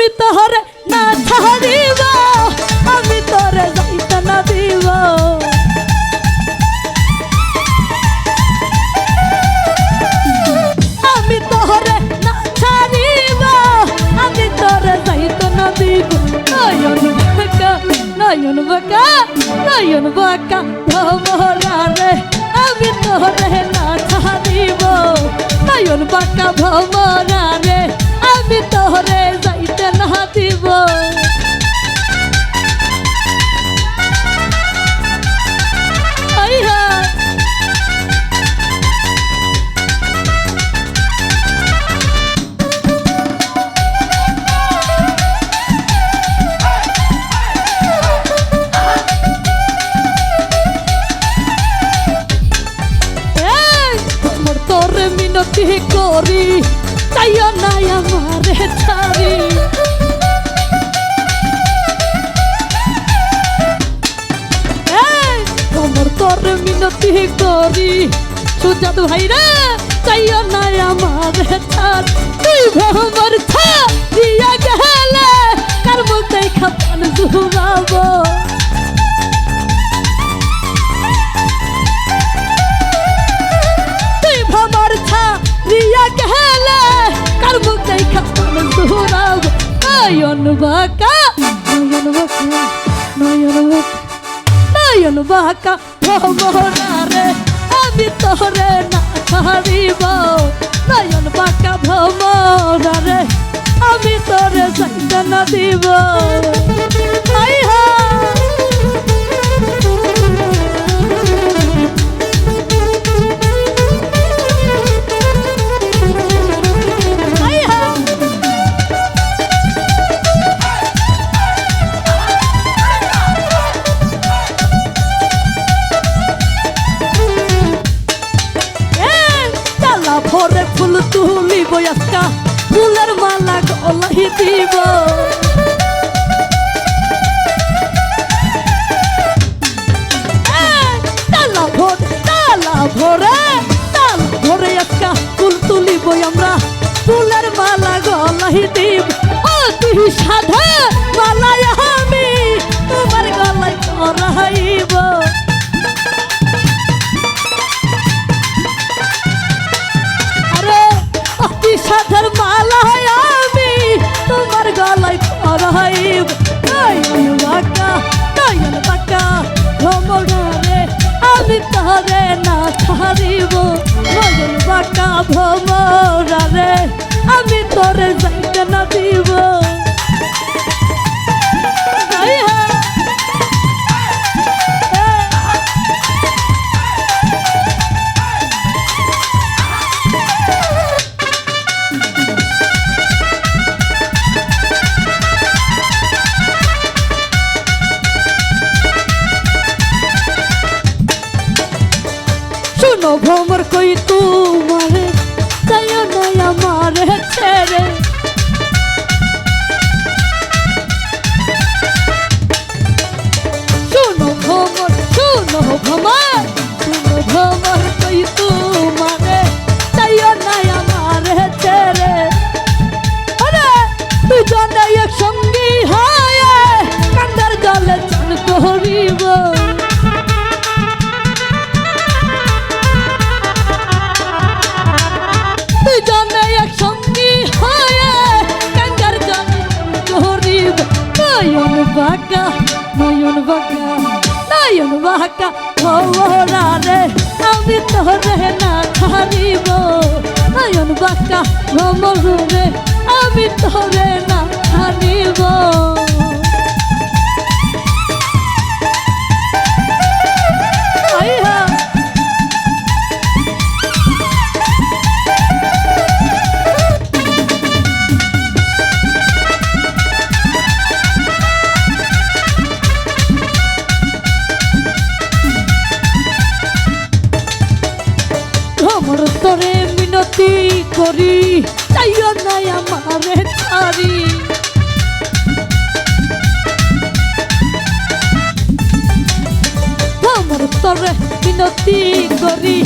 আমি তোহরে না ছাড়িব আমি তোরে যাইতে না দিব। আমি তোহরে না ছাড়িব, আমি তোরে যাইতে না দিব। নয়ন বাঁকা নয়ন বাঁকা নয়ন বাঁকা ভমরা রে আমি তোরে না ছাড়িব। নয়ন বাঁকা ভমরা রে আমি তোরে তোরে মিনতি করি। সুজাত ভাই রে তাইও নাই আমারে ছাড় তুই ভ্রমর ছা দিয়া গেলে কার মুখ দেখা পান জুড়াবো? নয়ন বাঁকা নয়ন বাঁকা নয়ন বাঁকা নয়ন বাঁকা ভমরা রে আমি তোরে না ছাড়িব নয়ন বাঁকা ভমরা রে আমি তোরে যাইতে না দিব তুলিব একটা ফুলের মালা গলাই দিব। তালা ভরে, তালা একটা ফুল তুলিব আমরা। ফুলের মালা গলাই দিব। তুই সাধে মালায় আমি তরে না ছাড়িব নয়ন বাঁকা ভ্রমণে ভ্রমর কই তোমারে? তাই নাই আমার ছেড়ে। নয়ন বাঁকা নয়ন বাঁকা ভোরা রে, আমি তোরে না ছাড়িব নয়ন বাঁকা ভ্রমর রে আমি তোরে না ছাড়িব মিনতি করি, তাইও নাই আমারে ছাড়ি। ভ্রমর তরে মিনতি করি,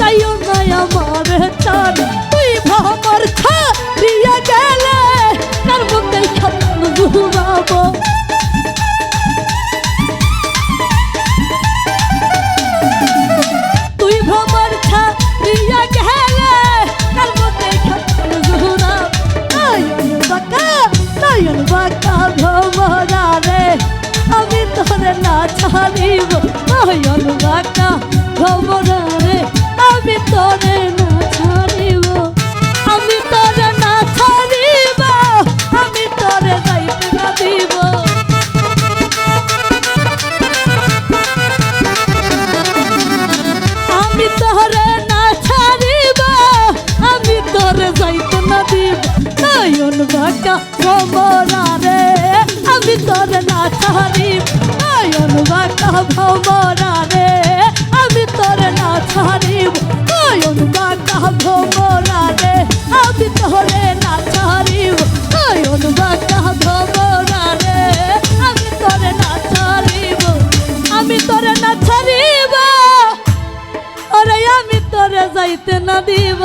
তাইও নাই আমারে ছাড়ি। তুই ভ্রমর ছা দিয়া গেলে, তার বাঁকা ভ্রমরা রে, আমি তোরে না ছাড়িব নয়ন বাঁকা ভ্রমরা রে, আমি তোরে না ছাড়িব। আমি তোরে না ছাড়িব, আমি তোরে যাইতে না দিব। আমি তোরে না ছাড়িব নয়ন বাঁকা ভ্রমরা রে। আমি তোরে না ছাড়িব নয়ন বাঁকা ভ্রমরা রে। আমি তোরে না ছাড়িব নয়ন বাঁকা ভ্রমরা রে। আমি তোরে না ছাড়িব নয়ন রে। আমি তোরে না আমি তোরে না ওরে আমি তোরে যাইতে না দিব।